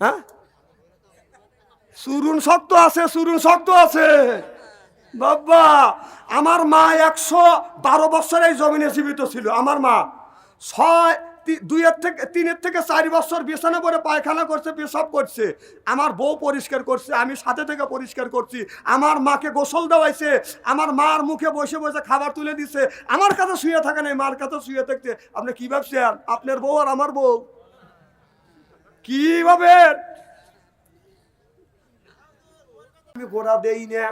হ্যাঁ? চুরুন শক্ত আছে, চুরুন শক্ত আছে। বাবা, আমার মা একশো বারো বছর এই জমিনে জীবিত ছিল, আমার মা। ছয় দুইয়ের থেকে, তিনের থেকে চারি বছর বিছানা পরে পায়খানা করছে, পেশাব করছে। আমার বউ পরিষ্কার করছে, আমি সাথে থেকে পরিষ্কার করছি। আমার মাকে গোসল দেওয়াইছে, আমার মার মুখে বসে বসে খাবার তুলে দিছে। আমার কাছে শুয়ে থাকে নাই, মার কাছে শুয়ে থাকতে। আপনি কি ভাবছেন? আপনার বউ আর আমার বউ? কি ভাবেন আমি গোড়া দেই না।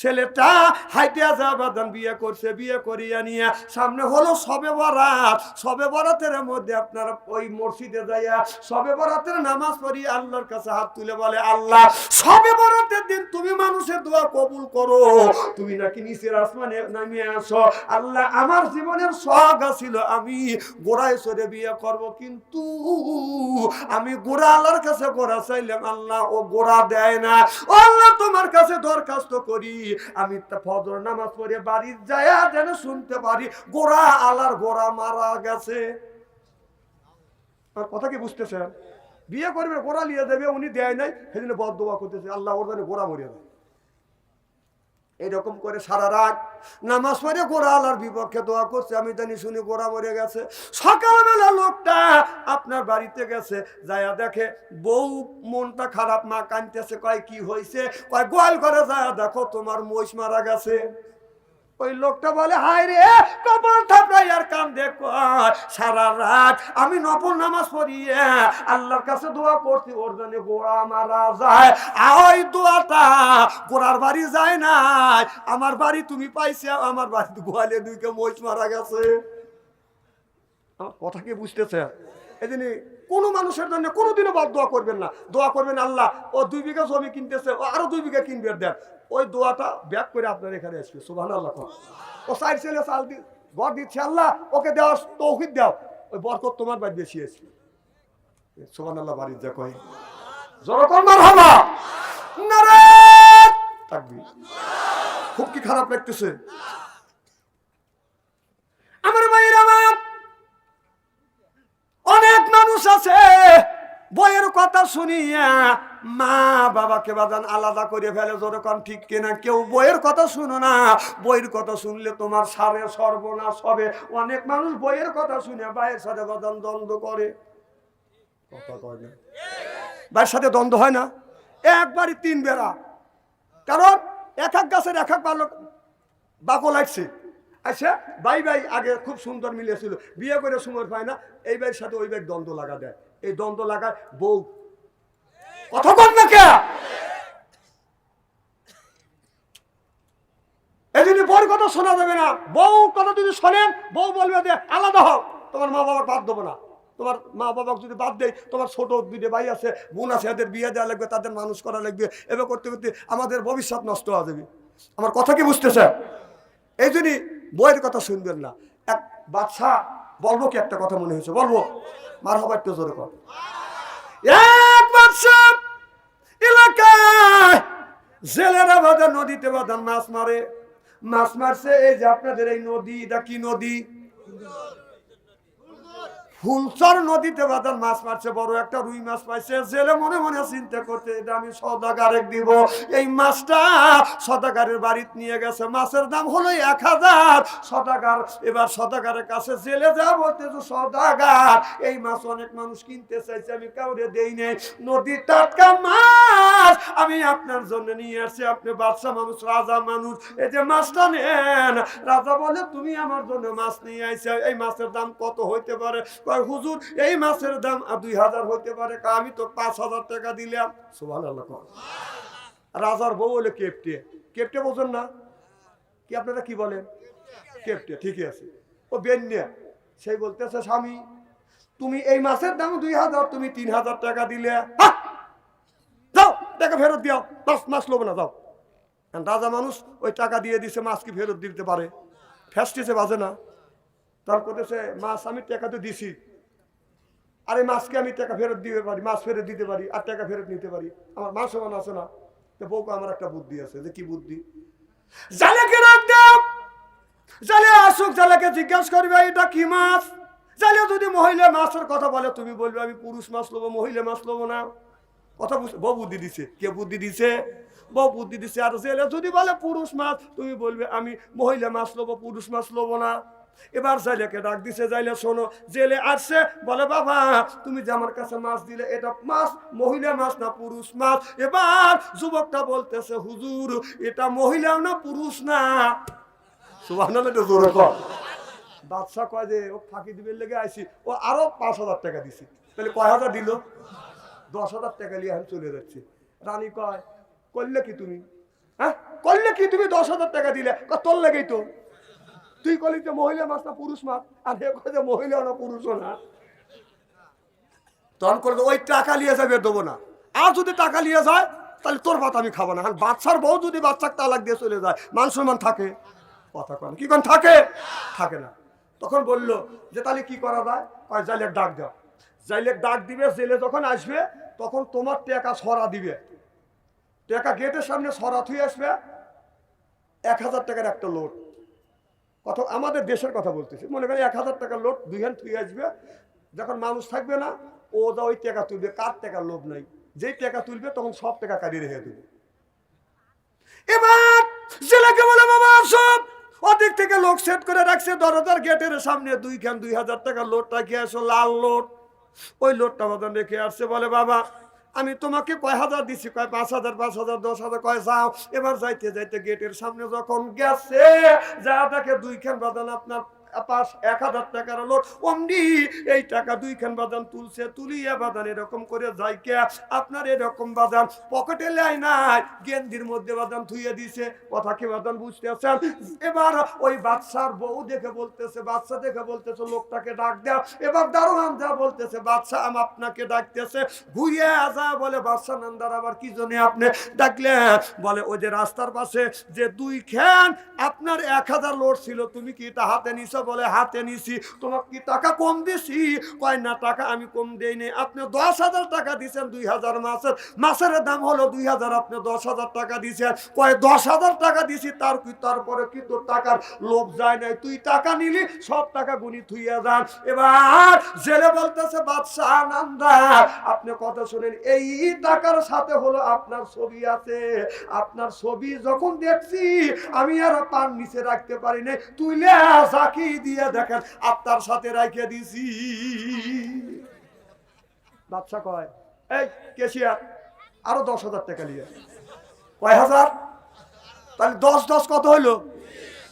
ছেলেটা হাইটে যাবাদান বিয়ে করছে, বিয়ে করিয়া নিয়ে। সামনে হলো সবে বরাত। সবে বরাতের মধ্যে আপনার ওই মসজিদে যাইয়া সবে বরাতের নামাজ পড়ি আল্লাহর কাছে হাত তুলে বলে, আল্লাহ, সবে বরাতের দিন তুমি মানুষের দোয়া কবুল করো। তুমি নাকি নিচের আসমানে নামিয়ে আসো আল্লাহ, আমার জীবনের শখ ছিল আমি গোড়ায় সরে বিয়ে করব, কিন্তু আমি গোড়া আল্লাহর কাছে গোড়া চাইলাম। আল্লাহ, ও গোড়া দেয় না। আল্লাহ, তোমার কাছে দরখাস্ত করি। আমি ফজর নামাজ পড়ে বাড়ির যায় যেন শুনতে পারি গোড়া আলার গোড়া মারা গেছে। কথা কি বুঝতেছেন? বিয়ে করবে গোড়া লিয়ে দেবে উনি দেয় নাই, সেদিন বদ দোয়া করতেছে, আল্লাহ ওর জানে গোড়া মরিয়া দেয় এরকম করে সারা রাত নামাজ পড়ে গোড়া আর বিপক্ষে দোয়া করছে। আমি জানি শুনি গোড়া মরে গেছে। সকালবেলা লোকটা আপনার বাড়িতে গেছে, যায়া দেখে বউ মনটা খারাপ, মা কানতেছে কয় কি হয়েছে কয় গোয়াল করে যায়া দেখো তোমার মহিষ মারা গেছে। ওই লোকটা বলে, হায় রে, কপাল থাপড়াই আর কান দেখ সারা রাত আমি নফল নামাজ পড়িয়ে আল্লাহর কাছে দোয়া করছি, ওর জন্য গোড়া মারা যায় ওই দোয়াটা গোড়ার বাড়ি যায় নাই। আমার বাড়ি তুমি পাইছে, আমার বাড়ি গোয়ালে দুইকে মহিষ মারা গেছে। কথা কি বুঝতেছে? জন্য কোনো মানুষের জন্য কোনোদিনও বাদ দোয়া করবেন না। দোয়া করবেন, আল্লাহ, ও দুই বিঘা জমি কিনতেছে, ও আরও দুই বিঘা কিনবে, দেন। ওই দোয়াটা ব্যাক করে আপনার এখানে আসবে সুভান আল্লাহ ও সাইড ছেলে চাল দি ঘর দিচ্ছে, আল্লাহ, ওকে দেওয়ার তৌহিদ দাও। ওই বরকত তোমার বাড়ি বেশি আসবে। সুভান আল্লাহ বাড়ির যা কয়। জনকন মার হাবা খুব কি খারাপ লাগতেছে। আমার ভাইয়ের আমার অনেক মানুষ আছে। বইয়ের কথা শুনিয়া মা বাবাকে বাজান আলাদা করে ফেলে যেরকম ঠিক কিনা? কেউ বইয়ের কথা শুনো না। বইয়ের কথা শুনলে তোমার সারে সর্বনাশ হবে। অনেক মানুষ বইয়ের কথা শুনে ভাইয়ের সাথে বাজান দ্বন্দ্ব করে। কথা কয় না। ভাইয়ের সাথে দ্বন্দ্ব হয় না। একবারই তিন বেড়া। কারণ এক এক গাছের এক এক বালক বাকো লাগছে। আচ্ছা ভাই ভাই আগে খুব সুন্দর মিলেছিল। বিয়ে করে সময় পায় না। এই ভাইয়ের সাথে ওই ভাই দ্বন্দ্ব লাগা দেয়। এই দ্বন্দ্ব লাগায় বউ। কথা বল না কে? এই বউর কথা শোনা যাবে না। বউ কথা যদি শোনেন, বউ বলবে যে আলাদা হোক তোমার মা বাবার বাদ দেবো না। তোমার মা বাবাকে যদি বাদ দেয় তোমার ছোট দুটো ভাই আছে, বোন আছে, এদের বিয়ে দেওয়া লাগবে, তাদের মানুষ করা লাগবে। এবার করতে করতে আমাদের ভবিষ্যৎ নষ্ট হয়ে যাবে। আমার কথা কি বুঝতেছে এই জন্যই বইয়ের কথা শুনবেন না। এক বাচ্চা বলব কি একটা কথা মনে হয়েছে? বলব। মার হবার তো কর। এক বাচ্চা এলাকায় জেলেরা নদীতে মাছ মারে। মাছ মারছে, এই যে আপনাদের এই নদী, এটা কি নদী? ফুলচর নদীতে বাজার মাছ মারছে, বড় একটা রুই মাছ পাইছে। জেলে মনে মনে চিন্তা করতে এটা আমি সদাগারে দিব। এই মাছটা সদাগারের বাড়িতে নিয়ে গেছে। মাছের দাম হলো এক হাজার। সদাগার, এবার সদাগারের কাছে জেলে যা বলতে সদাগার। এই মাছ অনেক মানুষ কিনতে চাইছে, আমি কাউরে দেই নেই। নদীর টাটকা মাছ আমি আপনার জন্য নিয়ে আসছি। আপনি বাদশা মানুষ, রাজা মানুষ, এই যে মাছটা নেন। রাজা বলে, তুমি আমার জন্য মাছ নিয়ে আইছে এই মাছের দাম কত হইতে পারে? কয়, হুজুর এই মাছের দাম দুই হাজার হইতে পারে। আমি তো পাঁচ হাজার টাকা দিলাম। সুভান রাজার বউ হলে কেপটে। কেপটে বোঝেন না? কি আপনারা কি বলেন? কেপটে ঠিকই আছে। ও বেন্যা সেই বলতেছে স্বামী তুমি এই মাছের দাম দুই হাজার তুমি তিন হাজার টাকা দিলে। যাও টাকা ফেরত দিও। মাছ মাস লোবে না যাও। রাজা মানুষ ওই টাকা দিয়ে দিছে মাছ কি ফেরত দিতে পারে? ফেস্টিসে বাজে না। তার করতেছে মাছ আমি টাকা তো দিছি। আর মাছকে আমি টাকা ফেরত দিতে পারি, মাছ ফেরত দিতে পারি আর টাকা ফেরত নিতে পারি। আমার মাছ সমান আছে না। তো বউকে আমার একটা বুদ্ধি আছে যে কি বুদ্ধি? জালেকে রাখ দাও জালে আসুক, জালেকে জিজ্ঞাসা করবে, এটা কি মাছ? জালে যদি মহিলা মাছের কথা বলে, তুমি বলবে আমি পুরুষ মাছ লোবো, মহিলা মাছ লোবো না। কথা বুঝ, বউ বুদ্ধি দিছে। কে বুদ্ধি দিছে? বউ বুদ্ধি দিছে। আর জেলে যদি বলে, পুরুষ মাছ, তুমি বলবে, আমি মহিলা মাছ লোবো, পুরুষ মাছ লোবো না। এবার জাইলেকে ডাক দিছে যাইলে শোনো, জেলে আসছে, বলে, বাবা, তুমি যে আমার কাছে মাছ দিলে, এটা মাছ, মহিলা মাছ না পুরুষ মাছ? এবার যুবকটা বলতেছে, হুজুর, এটা মহিলাও না পুরুষ না? বাদশাহ কয় যে, ও ফাঁকি দিবের লেগে আইছি, ও আরও পাঁচ হাজার টাকা দিছি। তাহলে কয় হাজার দিল? দশ হাজার টাকা নিয়ে আমি চলে যাচ্ছি। রানী কয়, করলে কি তুমি? হ্যাঁ করলে কি তুমি দশ হাজার টাকা দিলে? তোর লেগেই তো। তুই কলি যে মহিলা মাছ না পুরুষ মাছ? আর হে কয় যে মহিলা না পুরুষও না। তখন করে ওই টাকা নিয়ে যাবে দেবো না। আর যদি টাকা নিয়ে যায়, তাহলে তোর ভাত আমি খাব না। আর বাচ্চার বউ যদি বাচ্চাকে তালাক দিয়ে চলে যায়, মান সম্মান থাকে? কথা কন কি কন? থাকে? থাকে না। তখন বলল যে তাহলে কি করা যায়? কয়, জাইলের ডাক দাও। জাইলের ডাক দিবে, জেলে যখন আসবে, তখন তোমার টাকা সরা দিবে। টাকা গেটের সামনে সরা থুয়ে আসবে। এক হাজার টাকার একটা লোড কথা আমাদের দেশের কথা বলতেছি। মনে করি এক হাজার টাকার লোড দুই হ্যান্ড থুয়ে আসবে, যখন মানুষ থাকবে না, ও যা ওই টাকা তুলবে, কার টাকার লোভ নাই? যেই টাকা তুলবে, তখন সব টাকা কাটিয়ে রেখে দেবে। এবার জেলাকে বলে, বাবা সব ওদিক থেকে লোক সেট করে রাখছে, দরজার গেটের সামনে দুই খান দুই হাজার টাকার লোড রাখি আসো লাল লোড ওই লোডটা বাদান রেখে আসছে, বলে, বাবা আমি তোমাকে কয় হাজার দিছি? কয় পাঁচ হাজার পাঁচ হাজার, দশ হাজার, কয় যাও। এবার যাইতে যাইতে গেটের সামনে যখন গেছে, যা দেখে দুইখান বাদান আপনার পাঁচ এক হাজার টাকার লোট অমনি এই টাকা দুইখান বাদান তুলছে, তুলিয়ে বাদান এরকম করে যাই কে? আপনার এরকম বাদান পকেটে লাই নাই গেন্দির মধ্যে বাদান থুয়ে দিছে। কথা কি বাদান বুঝতে আছেন এবার ওই বাচ্চার বউ দেখে বলতেছে বাচ্চা দেখে বলতেছে, লোকটাকে ডাক দেও। এবার দারোয়ান যা বলতেছে বাচ্চা আম আপনাকে ডাকতেছে। ঘুরিয়ে আসা বলে বাচ্চা নান্দার, আবার কি জন্য আপনি ডাকলেন? বলে, ওই যে রাস্তার পাশে যে দুই খান আপনার এক হাজার লোড ছিল, তুমি কি এটা হাতে নিছো? বলে, হাতে নিছি, তোমাকে কি টাকা কম দিছি? কয়, না, টাকা আমি কম দেই নাই আপনি দশ হাজার টাকা দিছেন দুই হাজার মাসের। মাসের দাম হলো দুই হাজার, আপনি দশ হাজার টাকা দিছেন। কয়, দশ হাজার টাকা দিছি, তার কি, তারপরে কি তোর টাকার লোভ যায় নাই। তুই টাকা নিলি, সব টাকা গুনি থুইয়া যান। এবার জেলে বলতেছে, বাদশাহ আনন্দা আপনি কথা শুনেন, এই টাকার সাথে হলো আপনার ছবি আছে। আপনার ছবি যখন দেখছি, আমি আর পান নিচে রাখতে পারি নাই। তুইলে সাকি দিয়ে দেখেন, আপনার সাথে দিছি। কয়, এই, কেশিয়ার, আরও দশ হাজার টাকা নিয়ে কয়, হাজার? তাহলে দশ দশ কত হইল?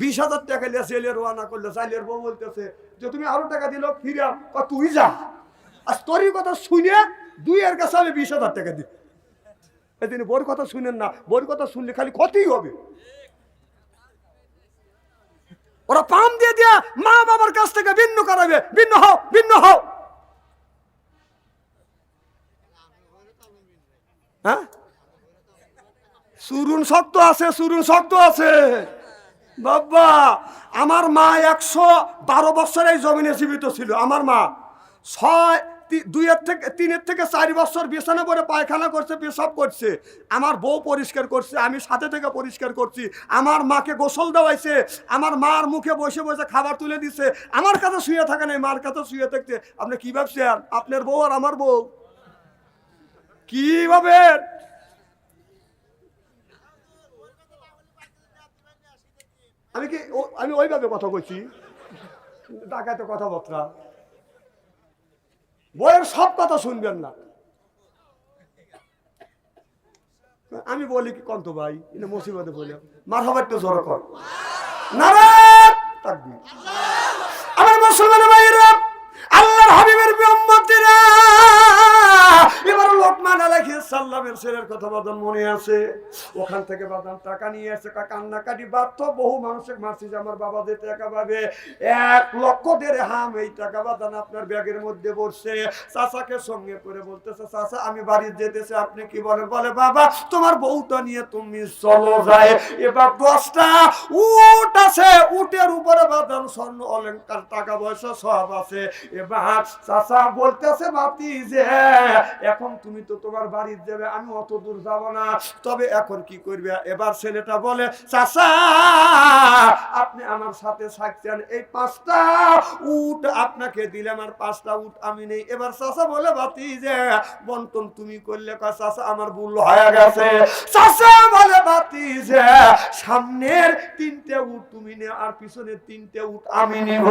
বিশ হাজার টাকা নিয়ে রোয়ানা করল বউ বলতেছে যে, তুমি আরও টাকা দিল, ফিরে। তুই যা। আর তোরই কথা শুনে দুই এর কাছে আমি বিশ হাজার টাকা দিই। তিনি বোর কথা শুনেন না বোর কথা শুনলে খালি ক্ষতি হবে। ওরা পাম দিয়ে দিয়া মা বাবার কাছ থেকে ভিন্ন করাবে, ভিন্ন হও ভিন্ন হও। হ্যাঁ? সুরুন শক্ত আছে, সুরুন শক্ত আছে। বাবা, আমার মা একশো বারো বছর এই জমিনে জীবিত ছিল, আমার মা। ছয় দুইয়ের থেকে, তিনের থেকে চারি বছর বিছানা পরে পায়খানা করছে, পেশাব করছে। আমার বউ পরিষ্কার করছে, আমি সাথে থেকে পরিষ্কার করছি। আমার মাকে গোসল দেওয়াইছে, আমার মার মুখে বসে বসে খাবার তুলে দিছে। আমার কাছে শুয়ে থাকে নাই, মার কাছে শুয়ে থাকতে। আপনি কি ভাবছেন? আপনার বউ আর আমার বউ? কি ভাবেন আমি কি আমি ওইভাবে কথা বলছি ডাকাতে কথাবার্তা। বইয়ের সব কথা শুনবেন না। আমি বলি কি, কন্ত ভাই এটা মুসিবতে বলি মার হবার তো জোর কর। নারায়ণ! ছেলের কথা বাদন মনে আছে? ওখান থেকে বাদাম টাকা নিয়ে কা- কান্নাকাটি বাধ্য বহু মানুষের মারছি যে আমার বাবা যে টাকা পাবে। এক লক্ষ দেড় হাম এই টাকা বাদান আপনার ব্যাগের মধ্যে বসছে চাচাকে সঙ্গে করে বলতেছে, চাচা, আমি বাড়ি যেতেছে, আপনি কি বলেন? বলে, বাবা, তোমার বউটা নিয়ে তুমি চলো যায়। এবার দশটা উট আছে, উটের উপরে বাদাম স্বর্ণ, অলংকার, টাকা পয়সা সব আছে। এবার চাচা বলতেছে বাতি যে এখন তুমি তো তোমার বাড়ির যাবে, আমি অত দূর যাব না। তবে এখন কি করবে? এবার ছেলেটা বলে, চাচা, আপনি আমার সাথে থাকছেন এই পাঁচটা উট আপনাকে দিলাম আর পাঁচটা উট আমি নেই। এবার চাচা বলে, বাতি যে, বন্টন তুমি করলে চাচা, আমার ভুল হয়ে গেছে। চাচা বলে, বাতি যে, সামনের তিনটে উট তুমি নে আর পিছনের তিনটে উট আমি নিব।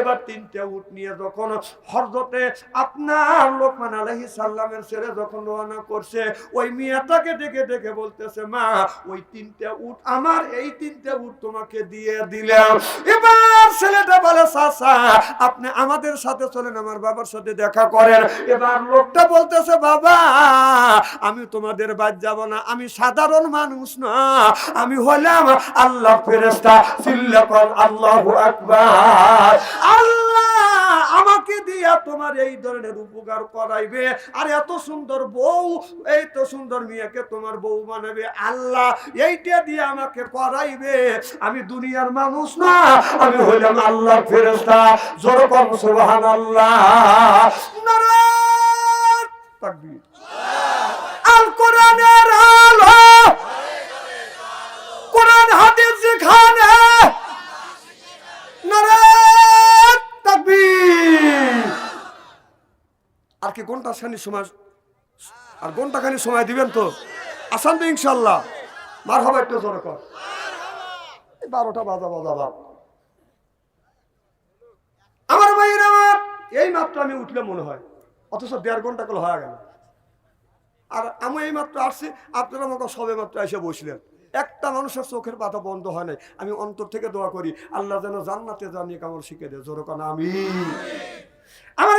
এবার তিনটে উট নিয়ে যখন হরজতে আপনার লোকমান আলহি সাল্লামের ছেলে যখন রওনা করছে ওই মিয়াটাকে ডেকে ডেকে বলতেছে, মা, ওই তিনটে উট আমার, এই তিনটে উট তোমাকে দিয়ে দিলাম। এবার ছেলেটা বলে, চাচা, আপনি আমাদের সাথে চলেন, আমার বাবার সাথে দেখা করেন। এবার লোকটা বলতেছে, বাবা, আমি তোমাদের বাদ যাব না, আমি সাধারণ মানুষ না, আমি হলাম আল্লাহ ফেরেস্তা আল্লাহু আকবার। আল্লাহ আমাকে দিয়া তোমার এই ধরনের উপকার করাইবে। আর এত সুন্দর বউ, এই তো সুন্দর মেয়েকে তোমার বউ বানাবে। আল্লাহ, এইটা দিয়ে আমাকে করাইবে। আমি দুনিয়ার মানুষ না, আমি হইলাম আল্লাহ ফেরেস্তা জোর কম সোহান আল্লাহ তাকবীর। খানি সময়, আর ঘণ্টা খানি সময় দিবেন তো? আসান তো ইনশাল্লাহ মার হবে একটু জোরে কর। বারোটা বাজা বাজা বাপ। আমার ভাইয়ের আমার এই মাত্র আমি উঠলে মনে হয়। অথচ দেড় ঘণ্টা করে হয়ে গেল। আর আমি এই মাত্র আসছি, আপনারা আমাকে সবে মাত্র এসে বসলেন। একটা মানুষের চোখের পাতা বন্ধ হয় নাই। আমি অন্তর থেকে দোয়া করি, আল্লাহ যেন জান্নাতে জানিয়ে কামড় শিখে দেয়। জোরকান আমি আমার